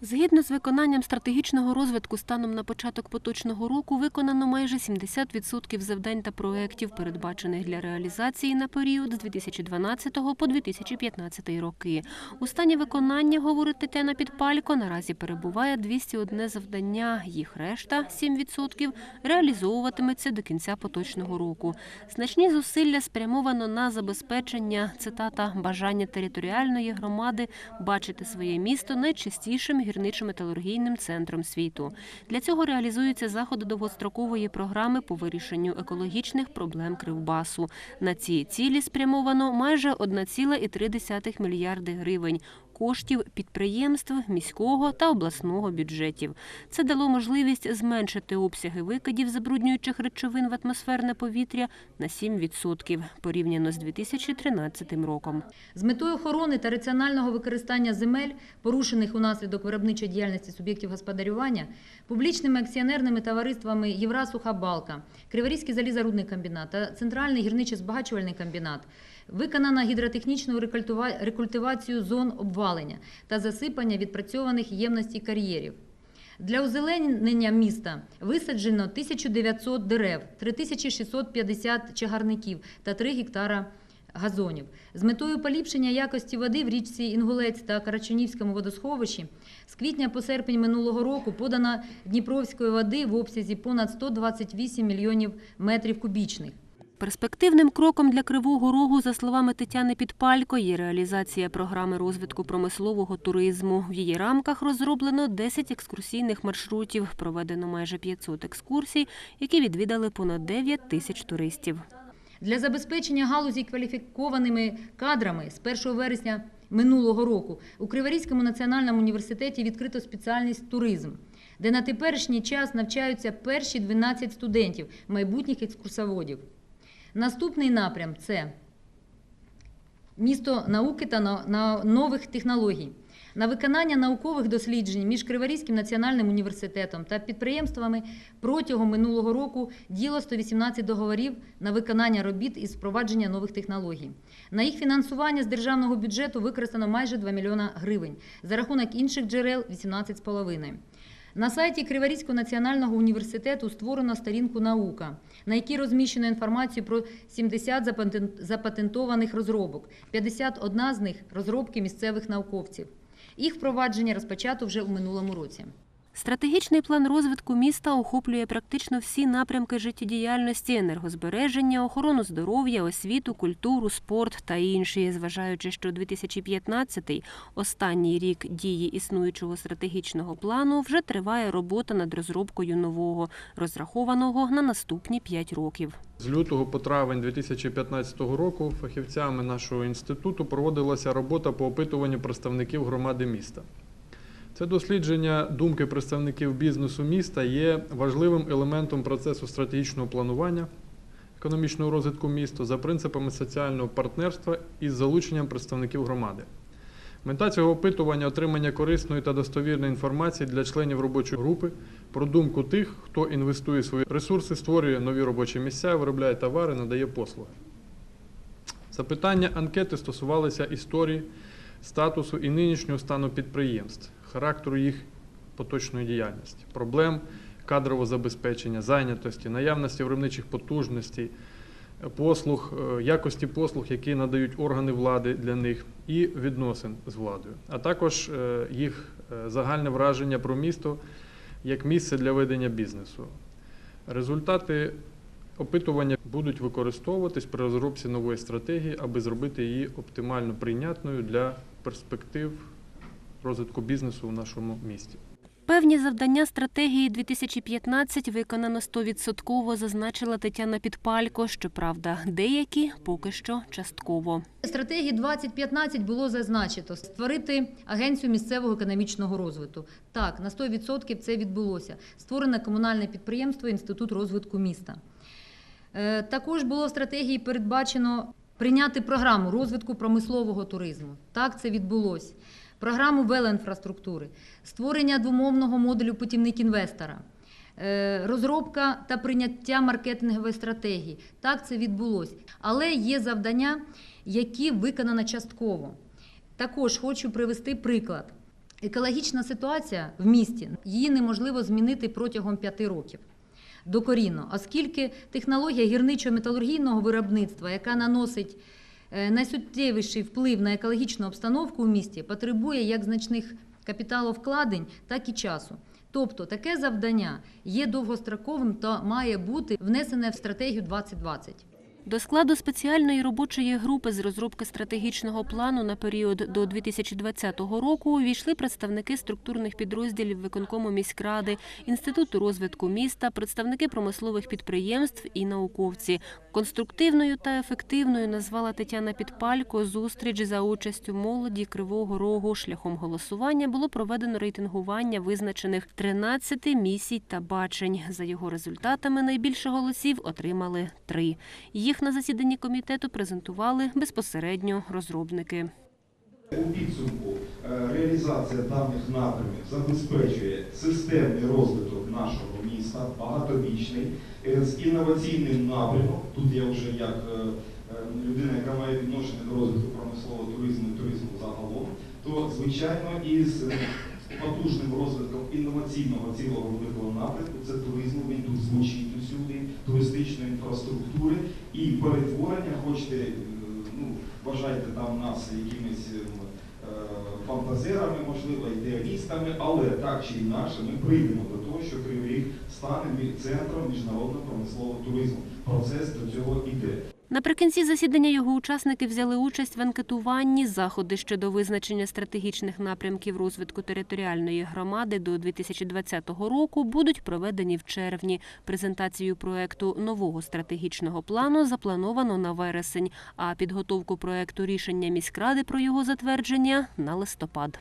Згідно з виконанням стратегічного розвитку станом на початок поточного року виконано майже 70% завдань та проєктів, передбачених для реалізації на період з 2012 по 2015 роки. У стані виконання, говорить Тетяна Підпалько, наразі перебуває 201 завдання. Їх решта 7% реалізовуватиметься до кінця поточного року. Значні зусилля спрямовано на забезпечення цитата бажання територіальної громади бачити своє місто найчастішим гірничо-металургійним центром світу. Для цього реалізуються заходи довгострокової програми по вирішенню екологічних проблем Кривбасу. На ці цілі спрямовано майже 1,3 мільярди гривень коштів підприємств міського та обласного бюджетів. Це дало можливість зменшити обсяги викидів забруднюючих речовин в атмосферне повітря на 7% порівняно з 2013 роком. З метою охорони та раціонального використання земель, порушених унаслідок виробничої діяльності суб'єктів господарювання, публічними акціонерними товариствами Єврасуха Балка, Криворізький залізорудний комбінат та Центральний гірничо-збагачувальний комбінат виконано гідротехнічну рекультивацію зон обвалення та засипання відпрацьованих ємностей кар'єрів. Для озеленення міста висаджено 1900 дерев, 3650 чагарників та 3 гектара газонів. З метою поліпшення якості води в річці Інгулець та Карачунівському водосховищі з квітня по серпень минулого року подано Дніпровської води в обсязі понад 128 мільйонів метрів кубічних. Перспективним кроком для Кривого Рогу, за словами Тетяни Підпалько, є реалізація програми розвитку промислового туризму. В її рамках розроблено 10 екскурсійних маршрутів, проведено майже 500 екскурсій, які відвідали понад 9 тисяч туристів. Для забезпечення галузі кваліфікованими кадрами з 1 вересня минулого року у Криворізькому національному університеті відкрито спеціальність туризм, де на теперішній час навчаються перші 12 студентів, майбутніх екскурсоводів. Наступний напрям це місто науки та нових технологій. На виконання наукових досліджень між Криворізьким національним університетом та підприємствами протягом минулого року діло 118 договорів на виконання робіт із впровадження нових технологій. На їх фінансування з державного бюджету використано майже 2 мільйона гривень, за рахунок інших джерел 18,5. На сайті Криворізького національного університету створено сторінку Наука, на якій розміщено інформацію про 70 запатентованих розробок, 51 з них розробки місцевих науковців. Їх впровадження розпочато вже у минулому році. Стратегічний план розвитку міста охоплює практично всі напрямки життєдіяльності, енергозбереження, охорону здоров'я, освіту, культуру, спорт та інші. Зважаючи, що 2015 – останній рік дії існуючого стратегічного плану, вже триває робота над розробкою нового, розрахованого на наступні 5 років. З лютого по травень 2015 року фахівцями нашого інституту проводилася робота по опитуванню представників громади міста. Це дослідження думки представників бізнесу міста є важливим елементом процесу стратегічного планування економічного розвитку міста за принципами соціального партнерства із залученням представників громади. Мета цього опитування отримання корисної та достовірної інформації для членів робочої групи про думку тих, хто інвестує свої ресурси, створює нові робочі місця, виробляє товари, надає послуги. Запитання анкети стосувалися історії, статусу і нинішнього стану підприємств, характеру їх поточної діяльності, проблем кадрового забезпечення, зайнятості, наявності виробничих потужностей, послуг, е, якості послуг, які надають органи влади для них, і відносин з владою, а також е, їх е, загальне враження про місто як місце для ведення бізнесу. Результати опитування будуть використовуватись при розробці нової стратегії, аби зробити її оптимально прийнятною для перспектив розвитку бізнесу в нашому місті. Певні завдання стратегії 2015 виконано 100%, зазначила Тетяна Підпалько. Щоправда, деякі поки що частково. Стратегії 2015 було зазначено створити агенцію місцевого економічного розвитку. Так, на 100% це відбулося. Створено комунальне підприємство Інститут розвитку міста. Е, Також було в стратегії передбачено прийняти програму розвитку промислового туризму. Так, це відбулося. Програму велоінфраструктури, створення двомовного модулю путівник інвестора. Е, Розробка та прийняття маркетингової стратегії. Так це відбулося. Але є завдання, які виконано частково. Також хочу привести приклад. Екологічна ситуація в місті її неможливо змінити протягом п'яти років. Докорінно, оскільки технологія гірничо-металургійного виробництва, яка наносить е, найсуттєвіший вплив на екологічну обстановку в місті, потребує як значних капіталовкладень, так і часу. Тобто таке завдання є довгостроковим та має бути внесене в стратегію 2020. До складу спеціальної робочої групи з розробки стратегічного плану на період до 2020 року увійшли представники структурних підрозділів виконкому міськради, інституту розвитку міста, представники промислових підприємств і науковці. Конструктивною та ефективною назвала Тетяна Підпалько зустріч за участю молоді Кривого Рогу. Шляхом голосування було проведено рейтингування визначених 13 місій та бачень. За його результатами найбільше голосів отримали три. Їх на засіданні комітету презентували безпосередньо розробники. У підсумку е, реалізація даних напрямів забезпечує системний розвиток нашого міста, багатобічний, е, з інноваційним напрямом. Тут я вже як е, людина, яка має відношення до розвитку промислового туризму і туризму загалом, то звичайно із потужним розвитком інноваційного цілого великого напрямку, це туризму, він тут звучить усюди, туристичної інфраструктури і перетворення, хочете, е, ну, вважайте там нас якимись е, фантазерами, можливо, ідеалістами, але так чи інакше ми прийдемо до того, що Кривий Ріг стане центром міжнародного промислового туризму. Процес до цього йде. Наприкінці засідання його учасники взяли участь в анкетуванні. Заходи щодо визначення стратегічних напрямків розвитку територіальної громади до 2020 року будуть проведені в червні. Презентацію проекту нового стратегічного плану заплановано на вересень, а підготовку проекту рішення міськради про його затвердження на листопад.